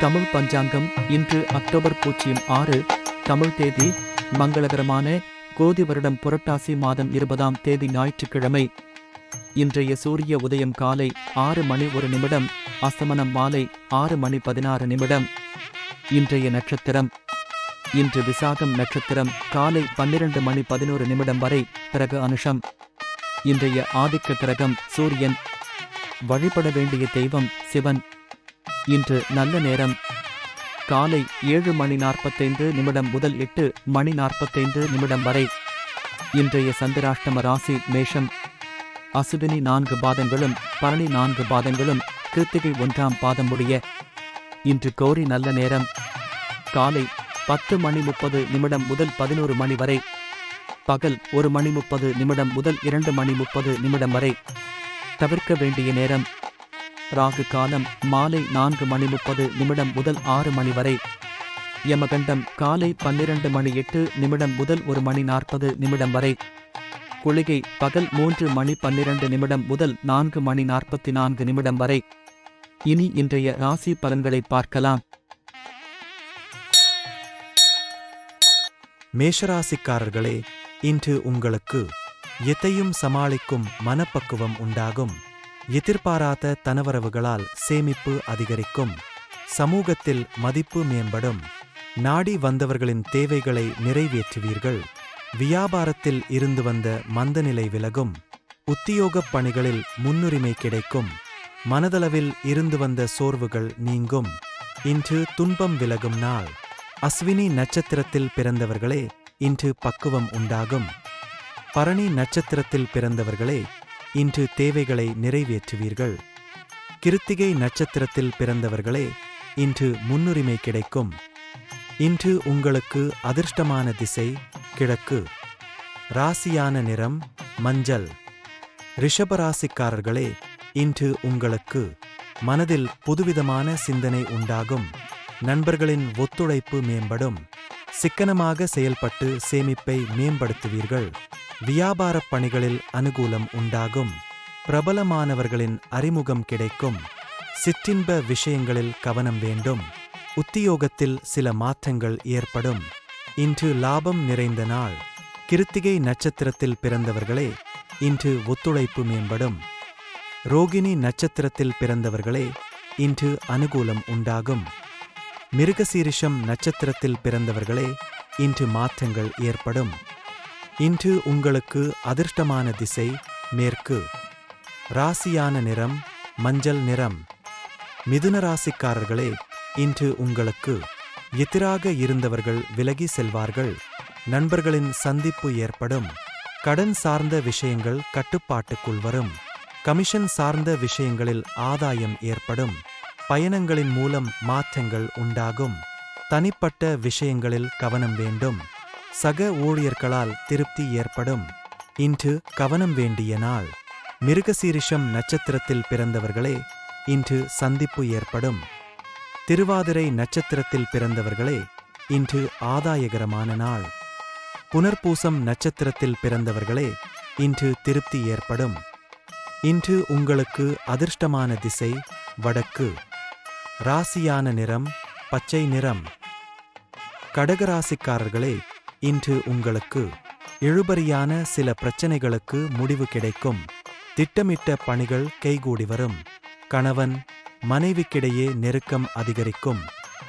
தமிழ் பஞ்சாங்கம் இன்று அக்டோபர் பூஜ்ஜியம் ஆறு தமிழ் தேதி மங்களகரமான கோதி வருடம் புரட்டாசி மாதம் இருபதாம் தேதி ஞாயிற்றுக்கிழமை. இன்றைய சூரிய உதயம் காலை ஆறு மணி ஒரு நிமிடம் அஸ்தமனம் மாலை ஆறு மணி பதினாறு நிமிடம். இன்றைய நட்சத்திரம். இன்று விசாகம் நட்சத்திரம் காலை பன்னிரண்டு மணி பதினோரு நிமிடம் வரை பிறகு அனுஷம். இன்றைய ஆதிக்க கிரகம் சூரியன். வழிபட வேண்டிய தெய்வம் சிவன். இன்று நல்ல நேரம். காலை ஏழு மணி நாற்பத்தைந்து நிமிடம் முதல் எட்டு மணி நாற்பத்தைந்து நிமிடம் வரை. இன்றைய சந்திராஷ்டம ராசி மேஷம். அசுவினி நான்கு பாதங்களும் பரணி நான்கு பாதங்களும் கிருத்திகை ஒன்றாம் பாதம் முடிய இன்று கோரி நல்ல நேரம். காலை பத்து மணி முப்பது நிமிடம் முதல் பதினோரு மணி வரை. பகல் ஒரு மணி முப்பது நிமிடம் முதல் இரண்டு மணி முப்பது நிமிடம் வரை. தவிர்க்க வேண்டிய நேரம். ராகு காலம் மாலை நான்கு மணி முப்பது நிமிடம் முதல் ஆறு மணி வரை. யமகண்டம் காலை பன்னிரண்டு மணி எட்டு நிமிடம் முதல் ஒரு மணி நாற்பது நிமிடம் வரை. குளிகை பகல் மூன்று மணி பன்னிரண்டு நிமிடம் முதல் நான்கு மணி நாற்பத்தி நான்கு நிமிடம் வரை. இனி இன்றைய ராசி பலன்களை பார்க்கலாம். மேஷராசிக்காரர்களே இன்று உங்களுக்கு எத்தையும் சமாளிக்கும் மனப்பக்குவம் உண்டாகும். எதிர்பாராத தனவரவுகளால் சேமிப்பு அதிகரிக்கும். சமூகத்தில் மதிப்பு மேம்படும். நாடி வந்தவர்களின் தேவைகளை நிறைவேற்றுவீர்கள். வியாபாரத்தில் இருந்து வந்த மந்தநிலை விலகும். உத்தியோகப் பணிகளில் முன்னுரிமை கிடைக்கும். மனதளவில் இருந்து வந்த சோர்வுகள் நீங்கும். இன்று துன்பம் விலகும் நாள். அஸ்வினி நட்சத்திரத்தில் பிறந்தவர்களே இன்று பக்குவம் உண்டாகும். பரணி நட்சத்திரத்தில் பிறந்தவர்களே இன்று தேவைகளை நிறைவேற்றுவீர்கள். கிருத்திகை நட்சத்திரத்தில் பிறந்தவர்களே இன்று முன்னுரிமை கிடைக்கும். இன்று உங்களுக்கு அதிர்ஷ்டமான திசை கிழக்கு. ராசியான நிறம் மஞ்சள். ரிஷபராசிக்காரர்களே இன்று உங்களுக்கு மனதில் புதுவிதமான சிந்தனை உண்டாகும். நண்பர்களின் ஒத்துழைப்பு மேம்படும். சிக்கனமாக செயல்பட்டு சேமிப்பை மேம்படுத்துவீர்கள். வியாபாரப் பணிகளில் அனுகூலம் உண்டாகும். பிரபலமானவர்களின் அறிமுகம் கிடைக்கும். சிற்றின்ப விஷயங்களில் கவனம் வேண்டும். உத்தியோகத்தில் சில மாற்றங்கள் ஏற்படும். இன்று லாபம் நிறைந்த நாள். கிருத்திகை நட்சத்திரத்தில் பிறந்தவர்களே இன்று ஒத்துழைப்பு மேம்படும். ரோகிணி நட்சத்திரத்தில் பிறந்தவர்களே இன்று அனுகூலம் உண்டாகும். மிருகசீரிஷம் நட்சத்திரத்தில் பிறந்தவர்களே இன்று மாற்றங்கள் ஏற்படும். இன்று உங்களுக்கு அதிர்ஷ்டமான திசை மேற்கு. ராசியான நிறம் மஞ்சள் நிறம். மிதுன ராசிக்காரர்களே இன்று உங்களுக்கு எதிராக இருந்தவர்கள் விலகி செல்வார்கள். நண்பர்களின் சந்திப்பு ஏற்படும். கடன் சார்ந்த விஷயங்கள் கட்டுப்பாட்டுக்குள் வரும். கமிஷன் சார்ந்த விஷயங்களில் ஆதாயம் ஏற்படும். பயணங்களின் மூலம் மாற்றங்கள் உண்டாகும். தனிப்பட்ட விஷயங்களில் கவனம் வேண்டும். சக ஊழியர்களால் திருப்தி ஏற்படும். இன்று கவனம் வேண்டிய நாள். மிருகசீரிஷம் நட்சத்திரத்தில் பிறந்தவர்களே இன்று சந்திப்பு ஏற்படும். திருவாதிரை நட்சத்திரத்தில் பிறந்தவர்களே இன்று ஆதாயகரமான நாள். புனர்பூசம் நட்சத்திரத்தில் பிறந்தவர்களே இன்று திருப்தி ஏற்படும். இன்று உங்களுக்கு அதிர்ஷ்டமான திசை வடக்கு. ராசியான நிறம் பச்சை நிறம். கடகராசிக்காரர்களே இன்று உங்களுக்கு இழுபறியான சில பிரச்சனைகளுக்கு முடிவு கிடைக்கும். திட்டமிட்ட பணிகள் கைகூடி வரும். கணவன் மனைவிக்கிடையே நெருக்கம் அதிகரிக்கும்.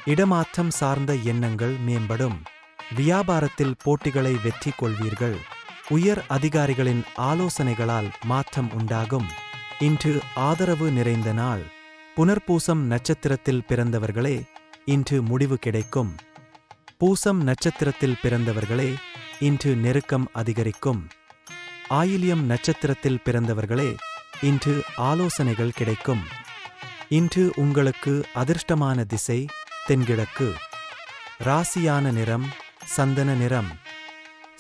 இடமாற்றம் சார்ந்த எண்ணங்கள் மேம்படும். வியாபாரத்தில் போட்டிகளை வெற்றி கொள்வீர்கள். உயர் அதிகாரிகளின் ஆலோசனைகளால் மாற்றம் உண்டாகும். இன்று ஆதரவு நிறைந்த நாள். புனர்பூசம் நட்சத்திரத்தில் பிறந்தவர்களே இன்று முடிவு கிடைக்கும். பூசம் நட்சத்திரத்தில் பிறந்தவர்களே இன்று நெருக்கம் அதிகரிக்கும். ஆயிலியம் நட்சத்திரத்தில் பிறந்தவர்களே இன்று ஆலோசனைகள் கிடைக்கும். இன்று உங்களுக்கு அதிர்ஷ்டமான திசை தென்கிழக்கு. ராசியான நிறம் சந்தன நிறம்.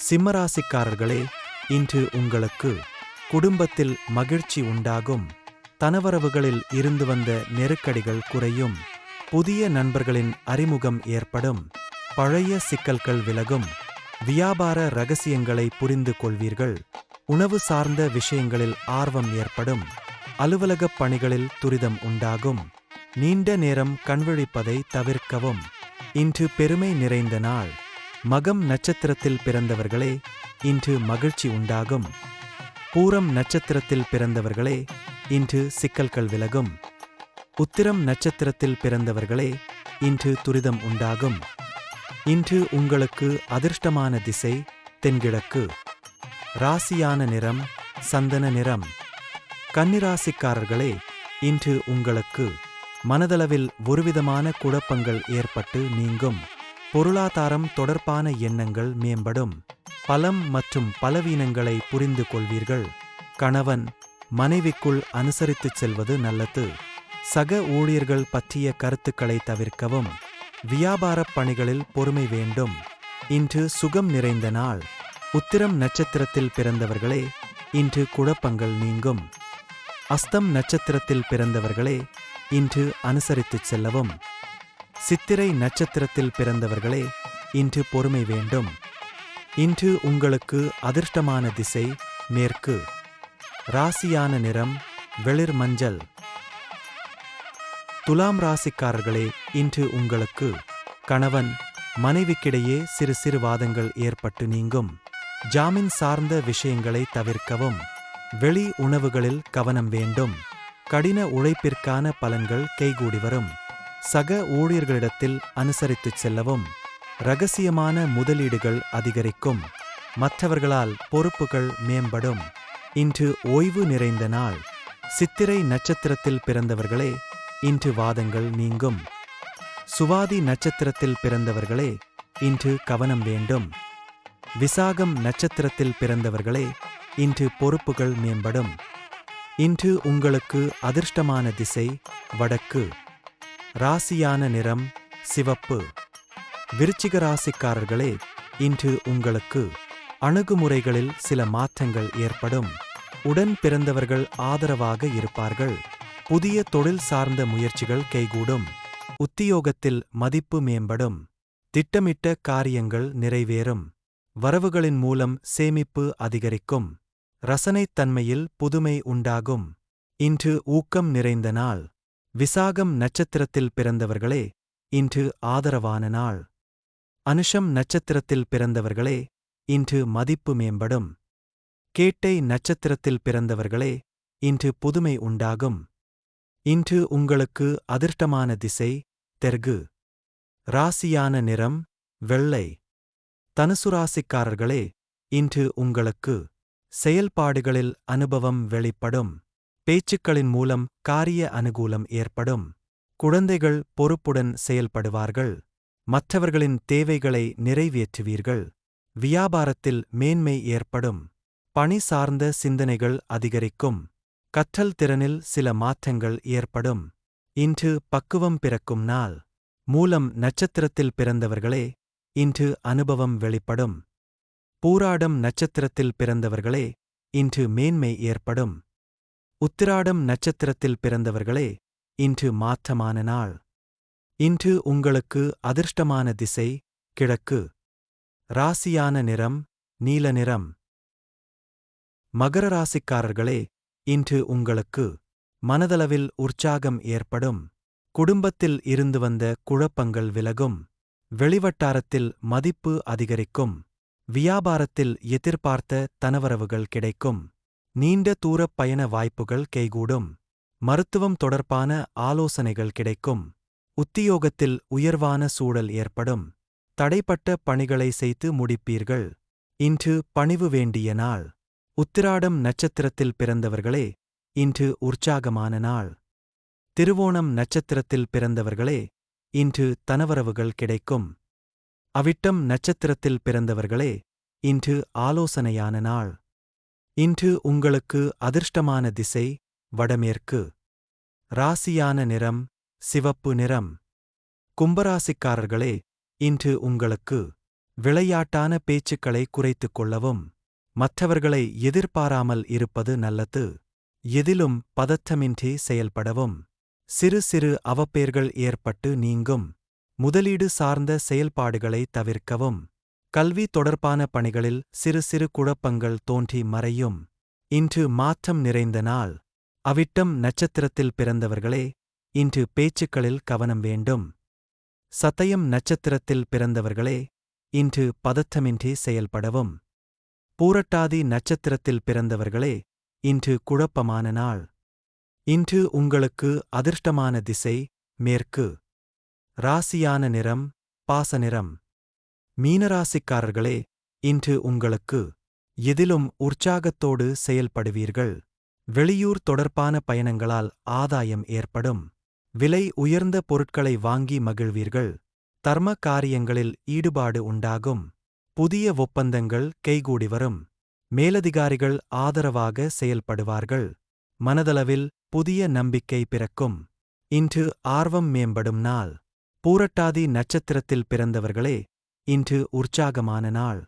சிம்மராசிக்காரர்களே இன்று உங்களுக்கு குடும்பத்தில் மகிழ்ச்சி உண்டாகும். தனவரவுகளில் இருந்து வந்த நெருக்கடிகள் குறையும். புதிய நண்பர்களின் அறிமுகம் ஏற்படும். பழைய சிக்கல்கள் விலகும். வியாபார ரகசியங்களை புரிந்து கொள்வீர்கள். உணவு சார்ந்த விஷயங்களில் ஆர்வம் ஏற்படும். அலுவலகப் பணிகளில் துரிதம் உண்டாகும். நீண்ட நேரம் கண்விழிப்பதை தவிர்க்கவும். இன்று பெருமை நிறைந்த நாள். மகம் நட்சத்திரத்தில் பிறந்தவர்களே இன்று மகிழ்ச்சி உண்டாகும். பூரம் நட்சத்திரத்தில் பிறந்தவர்களே இன்று சிக்கல்கள் விலகும். உத்திரம் நட்சத்திரத்தில் பிறந்தவர்களே இன்று துரிதம் உண்டாகும். இன்று உங்களுக்கு அதிர்ஷ்டமான திசை தென்கிழக்கு. ராசியான நிறம் சந்தன நிறம். கன்னிராசிக்காரர்களே இன்று உங்களுக்கு மனதளவில் ஒருவிதமான குழப்பங்கள் ஏற்பட்டு நீங்கும். பொருளாதாரம் தொடர்பான எண்ணங்கள் மேம்படும். பலம் மற்றும் பலவீனங்களை புரிந்து கொள்வீர்கள். கணவன் மனைவிக்குள் அனுசரித்துச் செல்வது நல்லது. சக ஊழியர்கள் பற்றிய கருத்துக்களை தவிர்க்கவும். வியாபாரப் பணிகளில் பொறுமை வேண்டும். இன்று சுகம் நிறைந்த நாள். உத்திரம் நட்சத்திரத்தில் பிறந்தவர்களே இன்று குழப்பங்கள் நீங்கும். அஸ்தம் நட்சத்திரத்தில் பிறந்தவர்களே இன்று அனுசரித்துச் செல்லவும். சித்திரை நட்சத்திரத்தில் பிறந்தவர்களே இன்று பொறுமை வேண்டும். இன்று உங்களுக்கு அதிர்ஷ்டமான திசை மேற்கு. ராசியான நிறம் வெளிர் மஞ்சள். துலாம் ராசிக்காரர்களே இன்று உங்களுக்கு கணவன் மனைவிக்கிடையே சிறு சிறு வாதங்கள் ஏற்பட்டு நீங்கும். ஜாமீன் சார்ந்த விஷயங்களை தவிர்க்கவும். வெளி உணவுகளில் கவனம் வேண்டும். கடின உழைப்பிற்கான பலன்கள் கைகூடி வரும். சக ஊழியர்களிடத்தில் அனுசரித்துச் செல்லவும். ரகசியமான முதலீடுகள் அதிகரிக்கும். மற்றவர்களால் பொறுப்புகள் மேம்படும். இன்று ஓய்வு நிறைந்த நாள். சித்திரை நட்சத்திரத்தில் பிறந்தவர்களே இன்று வாதங்கள் நீங்கும். சுவாதி நட்சத்திரத்தில் பிறந்தவர்களே இன்று கவனம் வேண்டும். விசாகம் நட்சத்திரத்தில் பிறந்தவர்களே இன்று பொறுப்புகள் மேம்படும். இன்று உங்களுக்கு அதிர்ஷ்டமான திசை வடக்கு. ராசியான நிறம் சிவப்பு. விருச்சிக ராசிக்காரர்களே இன்று உங்களுக்கு அணுகுமுறைகளில் சில மாற்றங்கள் ஏற்படும். உடன் பிறந்தவர்கள் ஆதரவாக இருப்பார்கள். புதிய தொழில் சார்ந்த முயற்சிகள் கைகூடும். உத்தியோகத்தில் மதிப்பு மேம்படும். திட்டமிட்ட காரியங்கள் நிறைவேறும். வரவுகளின் மூலம் சேமிப்பு அதிகரிக்கும். ரசனைத்தன்மையில் புதுமை உண்டாகும். இன்று ஊக்கம் நிறைந்த நாள். விசாகம் நட்சத்திரத்தில் பிறந்தவர்களே இன்று ஆதரவான நாள். அனுஷம் நட்சத்திரத்தில் பிறந்தவர்களே இன்று மதிப்பு மேம்படும். கேட்டை நட்சத்திரத்தில் பிறந்தவர்களே இன்று புதுமை உண்டாகும். இன்று உங்களுக்கு அதிர்ஷ்டமான திசை தெற்கு. ராசியான நிறம் வெள்ளை. தனுசு ராசிக்காரர்களே இன்று உங்களுக்கு செயல்பாடுகளில் அனுபவம் வெளிப்படும். பேச்சுக்களின் மூலம் காரிய அனுகூலம் ஏற்படும். குழந்தைகள் பொறுப்புடன் செயல்படுவார்கள். மற்றவர்களின் தேவைகளை நிறைவேற்றுவீர்கள். வியாபாரத்தில் மேன்மை ஏற்படும். பணி சார்ந்த சிந்தனைகள் அதிகரிக்கும். கற்றல் திறனில் சில மாற்றங்கள் ஏற்படும். இன்று பக்குவம் பிறக்கும் நாள். மூலம் நட்சத்திரத்தில் பிறந்தவர்களே இன்று அனுபவம் வெளிப்படும். பூராடம் நட்சத்திரத்தில் பிறந்தவர்களே இன்று மேன்மை ஏற்படும். உத்திராடம் நட்சத்திரத்தில் பிறந்தவர்களே இன்று மாற்றமான நாள். இன்று உங்களுக்கு அதிர்ஷ்டமான திசை கிழக்கு. ராசியான நிறம் நீல நிறம். மகர ராசிக்காரர்களே இன்று உங்களுக்கு மனதளவில் உற்சாகம் ஏற்படும். குடும்பத்தில் இருந்து வந்த குழப்பங்கள் விலகும். வெளிவட்டாரத்தில் மதிப்பு அதிகரிக்கும். வியாபாரத்தில் எதிர்பார்த்த தனவரவுகள் கிடைக்கும். நீண்ட தூரப் பயண வாய்ப்புகள் கைகூடும். மருத்துவம் தொடர்பான ஆலோசனைகள் கிடைக்கும். உத்தியோகத்தில் உயர்வான சூழல் ஏற்படும். தடைப்பட்ட பணிகளை செய்து முடிப்பீர்கள். இன்று பணிவு வேண்டிய நாள். உத்திராடம் நட்சத்திரத்தில் பிறந்தவர்களே இன்று உற்சாகமான நாள். திருவோணம் நட்சத்திரத்தில் பிறந்தவர்களே இன்று தனவரவுகள் கிடைக்கும். அவிட்டம் நட்சத்திரத்தில் பிறந்தவர்களே இன்று ஆலோசனையான நாள். இன்று உங்களுக்கு அதிர்ஷ்டமான திசை வடமேற்கு. ராசியான நிறம் சிவப்பு நிறம். கும்பராசிக்காரர்களே இன்று உங்களுக்கு விளையாட்டான பேச்சுக்களை குறைத்துக் கொள்ளவும். மற்றவர்களை எதிர்பாராமல் இருப்பது நல்லது. எதிலும் பதற்றமின்றி செயல்படவும். சிறு சிறு அவப்பேர்கள் ஏற்பட்டு நீங்கும். முதலீடு சார்ந்த செயல்பாடுகளை தவிர்க்கவும். கல்வி தொடர்பான பணிகளில் சிறு சிறு குழப்பங்கள் தோன்றி மறையும். இன்று மாற்றம் நிறைந்த நாள். அவிட்டம் நட்சத்திரத்தில் பிறந்தவர்களே இன்று பேச்சுக்களில் கவனம் வேண்டும். சதயம் நட்சத்திரத்தில் பிறந்தவர்களே இன்று பதற்றமின்றி செயல்படவும். பூரட்டாதி நட்சத்திரத்தில் பிறந்தவர்களே இன்று குழப்பமான நாள். இன்று உங்களுக்கு அதிர்ஷ்டமான திசை மேற்கு. ராசியான நிறம் பாச நிறம். மீனராசிக்காரர்களே இன்று உங்களுக்கு எதிலும் உற்சாகத்தோடு செயல்படுவீர்கள். வெளியூர் தொடர்பான பயணங்களால் ஆதாயம் ஏற்படும். விலை உயர்ந்த பொருட்களை வாங்கி மகிழ்வீர்கள். தர்ம காரியங்களில் ஈடுபாடு உண்டாகும். புதிய ஒப்பந்தங்கள் கைகூடி வரும். மேலதிகாரிகள் ஆதரவாக செயல்படுவார்கள். மனதளவில் புதிய நம்பிக்கை பிறக்கும். இன்று ஆர்வம் மேம்படும் நாள். பூரட்டாதி நட்சத்திரத்தில் பிறந்தவர்களே இன்று உற்சாகமான நாள்.